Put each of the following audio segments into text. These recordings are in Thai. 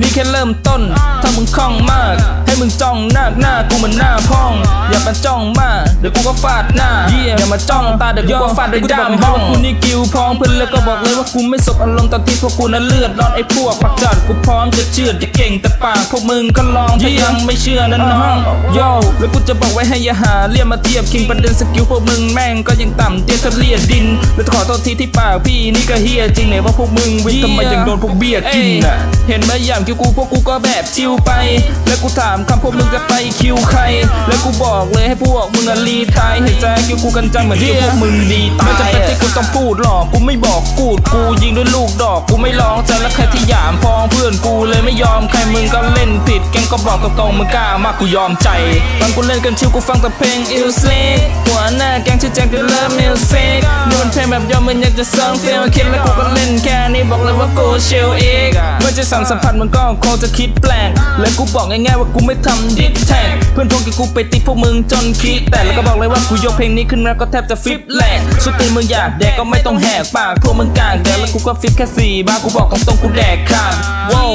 นี่แค่เริ่มต้น ถ้ามึงคล่องมาก ให้มึงจ้องหน้าหน้ากูเหมือนหน้าพ่อง อย่ามาจ้องมากเดี๋ยวกูก็ฟาดหน้าอย่ามาจ้องตาเดี๋ยวกูก็ฟาดด้วยด้ามห้องกูนี่กิวพองเพื่อนแล้วก็บอกเลยว่ากูไม่สบอารมณ์ตอนที่พวกกูนั้นเลือดร้อนไอ้พวกปักจัดกูพร้อมจะเชื่อจะเก่งแต่ปากพวกมึงก็ลองถ้ายังไม่เชื่อนั่นน้องโย่แล้วกูจะบอกไว้ให้อย่าหาเรียกมาเทียบคิงประเด็นสกิลพวกมึงแม่งก็ยังต่ำเตี้ยเทาเลียดินแล้วขอโทษทีที่ปากพี่นี่ก็เฮียจริงไหนว่าพวกมึงวิทำไมยังโดนพวกเบียดกินน่ะเห็นไหมอย่างคิวกูพวกกูก็แบบชิวไป แล้วกูถามคำพวกมึงจะไปคิวใคร แล้วกูบอกเลยให้พวกมึงอะรีตายเห็นใจคิวกูกันจังเหมือนที่พวกมึงดีตายไม่จำเป็นที่กูต้องพูดหรอกกูไม่บอก กูดกูยิงด้วยลูกดอกกูไม่ร้องใจแล้วใครที่หยามพองเพื่อนกูเลยไม่ยอมใครมึงก็เล่นผิดแกงก็บอกตรงๆมึงกล้ามากกูยอมใจตอนกูเล่นกันชิวกูฟังแต่เพลงอิลสลิกหัวหน้าแกงชื่อแจ็คเดลเลอร์มิวสิกนี่มันเพลงแบบยอมมึงอยากจะเซิร์ฟเฟลคิดแล้วกูก็เล่นแค่นี้บอกเลยว่ากูชิลอีกเมื่อจะสั่งสัมผัสมันก็คงจะคิดแปลกและกูบอกง่ายๆว่ากูไม่ทำดิสแท็กเพื่อนพวกกูไปติดพวกมึงจนคิดแต่แล้วก็บอกเลยว่ากูยกเพลงนี้ขึ้นมาก็แทบจะฟิปแหลกสุดตีมึงอยากแดกก็ไม่ต้องแหกปากพวกมึงกากแดกแล้วกูก็ฟิปแค่สี่บาร์กูบอกตรงๆกูแดกขาดว้าว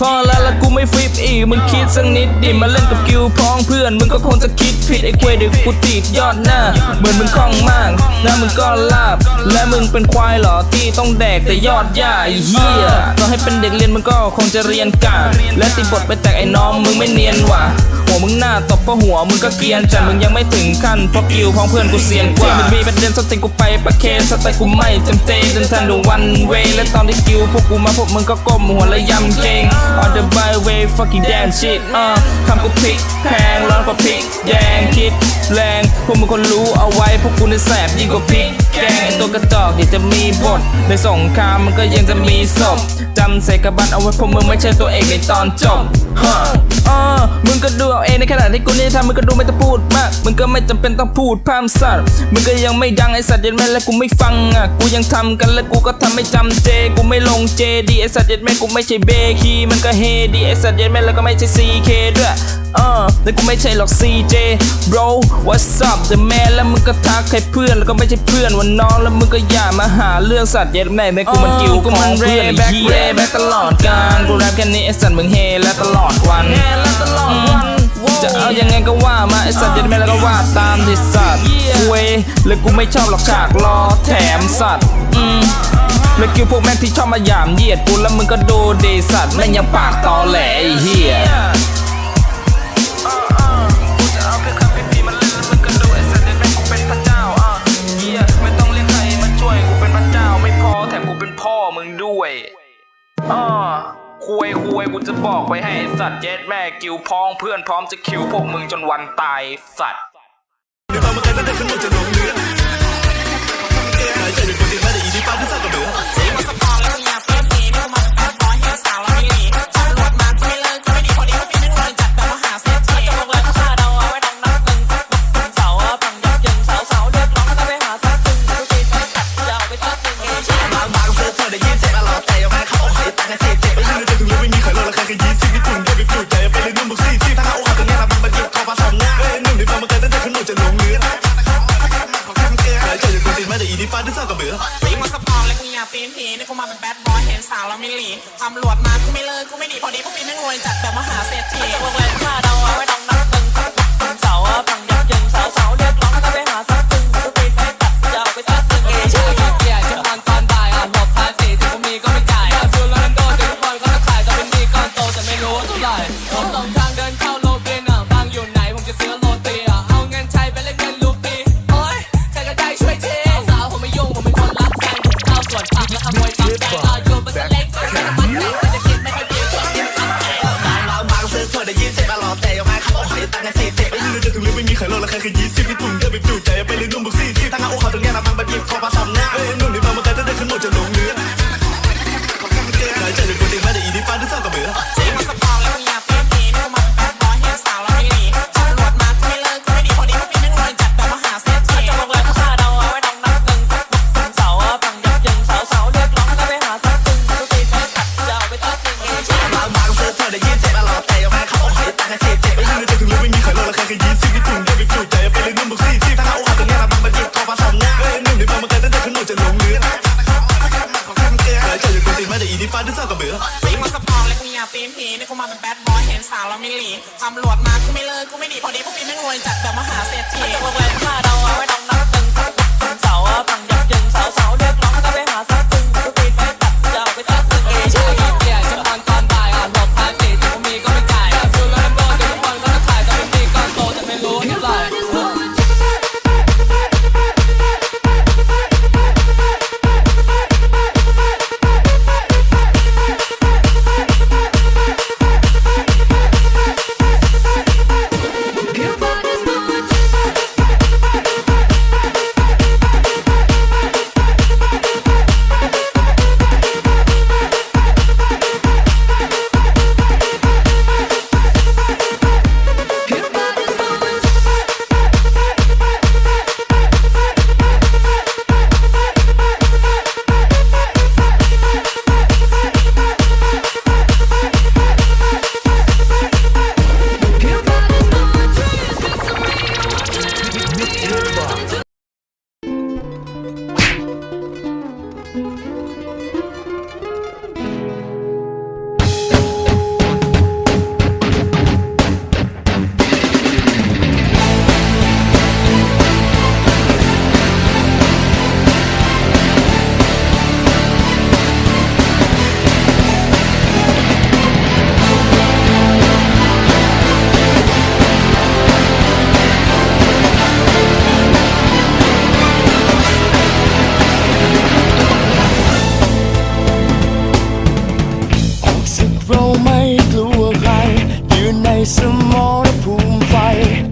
พอแล้วแล้วกูไม่ฟิปอีกมึงคิดสักนิดดิมาเล่นกับกิวพ้องเพื่อน มึงก็คงจะคิดผิดไอ้เควเดี๋ยวกูติดยอดหน้าเหมือนมึงคล่องมากหน้ามึงก็ลาบ และมึงเป็นควายเหรอที่ต้องแดกแต่ยอดหญ้าไอ้เหี้ยต่อให้เป็นเด็กเรียนมึงก็คงจะเรียนกาดและติดบทไปแต่ไอ้น้องมึงไม่เนียนว่ะหัว มึงหน้าตบเพราะหัวมึงก็เกียนแต่มึงยังไม่ถึงขั้นเพราะกิวพ้องเพื่อนกูเซียนกว่าที่มันมีประเด็นสติกูไปประเคนสไตล์กูไม่จำเจเดินทางดูวันเวและตอนที่กิวพวกกูมาพวกมึงก็ก้มหัวและยำเกง on the byway fucking damn shit อะคำกูพลิกแพงร้อนกว่าพริกแยงคิดแรงพวกมึงคนรู้เอาไว้พวกกูในแสบยิ่งกว่าพริกแกงไอตัวกระจอกอยากจะมีบทในสงครามมันก็ยังจะมีศพจำใส่กระบันเอาไว้พวกมึงไม่ใช่ตัวเอกในตอนจบฮ ออมึงก็ดูเอาเองในขณะที่กูนี่ทำมึงก็ดูไม่ต้องพูดมาก มึงก็ไม่จำเป็นต้องพูดพามสัตว์ มึงก็ยังไม่ดังไอสัตว์เย็นแม่และกูไม่ฟังอะ กูยังทำกันและกูก็ทำไม่จำเจ กูไม่ลงเจดีไอสัตว์เย็นแม่กูไม่ใช่เบคีมันก็เฮดีไอสัตว์เย็นแม่แล้วก็ไม่ใช่ซีเคด้วย เออแต่กูไม่ใช่หรอก CJ bro what's up the man แล้วมึงก็ทักใครเพื่อนแล้วก็ไม่ใช่เพื่อนวันน้องแล้วมึงก็อย่ามาหาเรื่องสัตว์เย็นแม่แม่กูมันกิ้วกูมันเร่แบ็คเร่แบ็คตลอดการกูแรปแค่นี้ไอสัตว์มึงเฮและตลอดวันเฮและตลอดวันจะเอายังไงก็ว่ามาไอสัตว์เย็นแม่แล้วก็ว่าตามที่สัตว์เวยเลยกูไม่ชอบหรอกฉากรอแถมสัตว์อืมแล้วกิวพวกแม่งที่ชอบมาหยามเหยียดกูแล้วมึงก็ดูดีสัตว์แม่งยังปากตอแหลไอ้เหี้ย อ่าคุยคุยกูจะบอกไปให้สัตว์เย็ดแม่กิวพ้องเพื่อนพร้อมจะคิวพวกมึงจนวันตายสัตว์ ม่มีใครรู้แล้วใครเคยยิ้มสิ่งที่ถึงได้ไปจุดใจไปเลยนุ่มบุกซี่ที่ถ้าเขาขาตรงนี้เรามันมาเก็บเข้ามาทำงานเฮ้ยนุ่มในความมันกันตั้งแต่ขึ้นมาจะลงเรือหายใจเป็นคนที่ไม่อีนี่ฟ้าที่สร้างกับเบือตีมาสปอนแล้วกูอยากตีนผีนี่กูมาเป็นแบดบอยเห็นสาวแล้วไม่หลีตำรวจมากูไม่เลิกกูไม่หนีพอดีพวกพี่ไม่งวยจัดแบบมหาเศรษฐีจะวงเล็บค่าด ติดมาแต่อีนี่ฟ้าที่เศร้ากับเบื่อปีมาสปองและกูอยาตีนผีนี่กูมาเป็นแบดบอยเห็นสาวแล้วไม่หลีตำรวจมากูไม่เลิกกูไม่ดีพอดีพวกพี่ไม่รวยจัดแบบมหาเศรษฐีจะมาแหวนค่าเราเอาไว้ดองนับตึงเสาอะพัง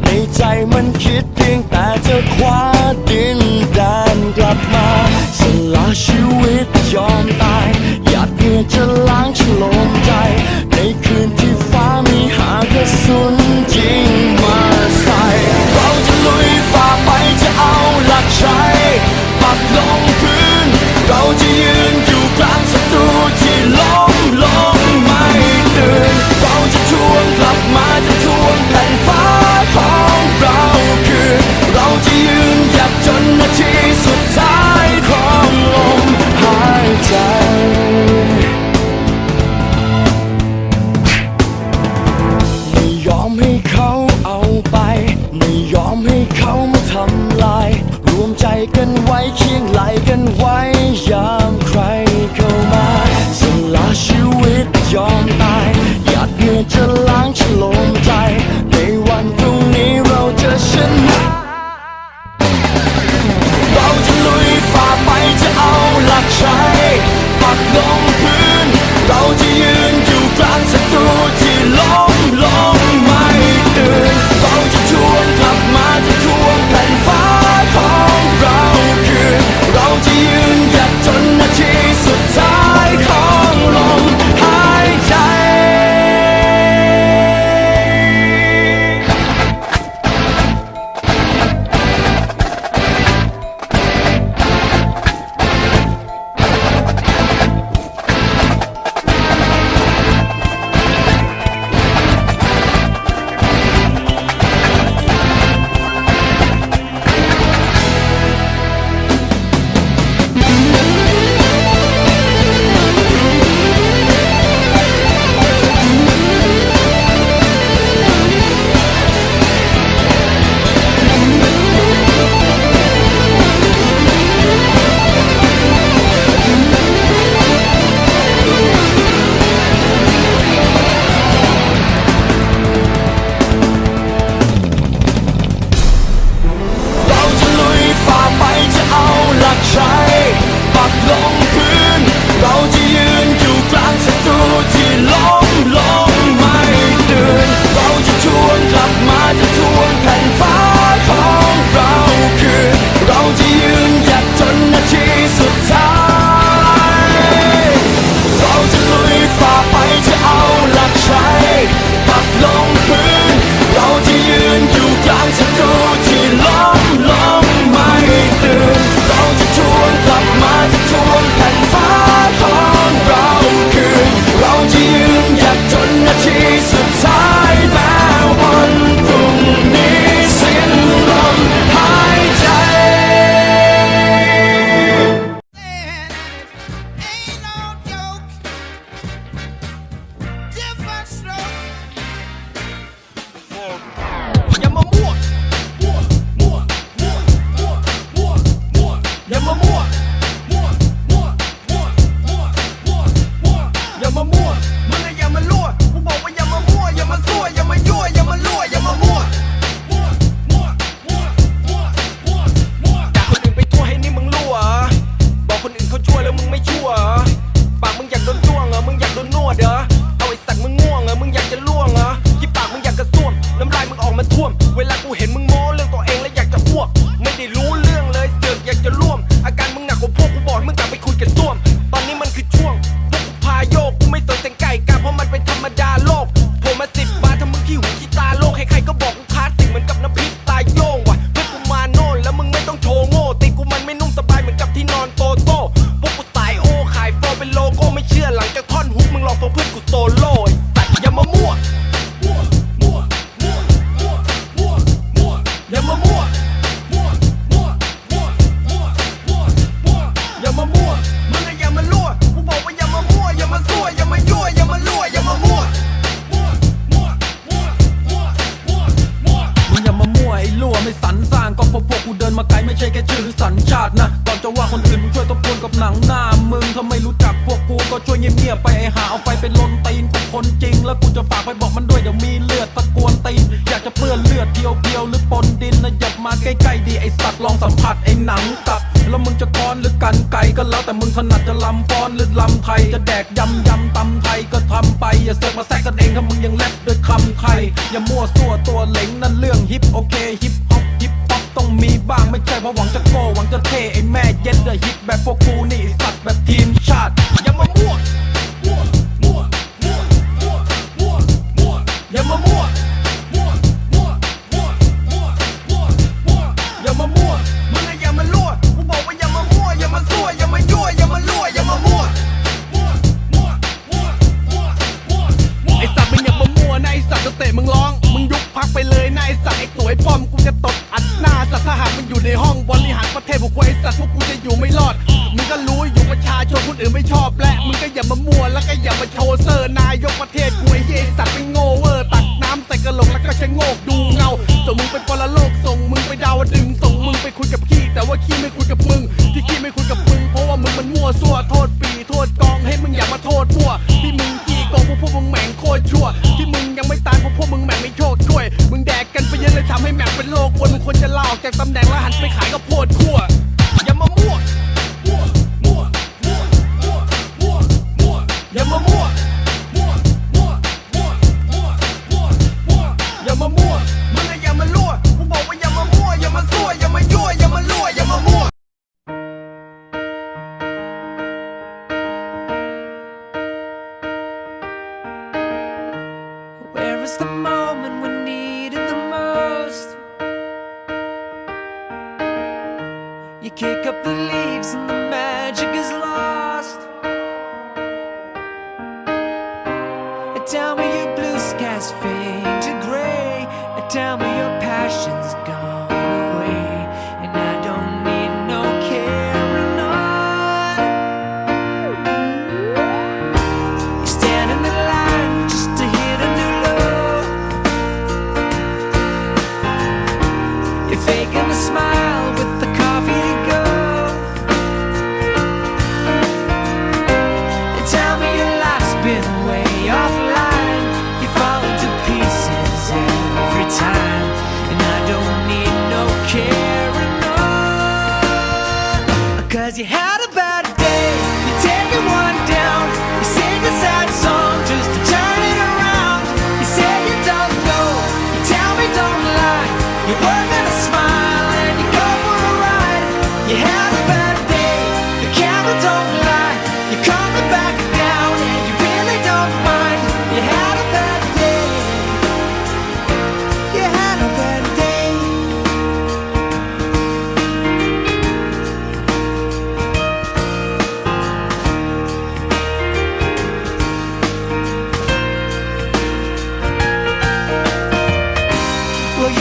ในใจมันคิดเพียงแต่จะคว้าดินแดนกลับมา สละชีวิตยอมตายอยากเหงื่อจะล้างฉลมใจ चल ูเห็นมึงโม้เรื่องตัวเองและอยากจะอ้วก ไม่ได้รู้ันด้วยเดี๋ยวมีเลือดตะกวนตีนอยากจะเปื้อนเลือดเพียวเพียวหรือปนดินนะหยัดมาใกล้ๆดีไอสัตว์ลองสัมผัสไอหนังตับแล้วมึงจะก้อนหรือกันไก่ก็แล้วแต่มึงถนัดจะลำฟ้อนหรือลำไทยจะแดกยำยำตำไทยก็ทำไปอย่าเสือกมาแซกกันเองถ้ามึงยังเล็บด้วยคำไทยอย่ามั่วสั่วตัวเหลงนั่นเรื่องฮิปโอเคฮิปฮอปฮิปฮอปต้องมีบ้างไม่ใช่เพราะหวังจะโกหวังจะเทไอแม่เย็นเดอะฮิปแบบพวกกู แล้วก็อย่ามาโชว์เซอร์นายกประเท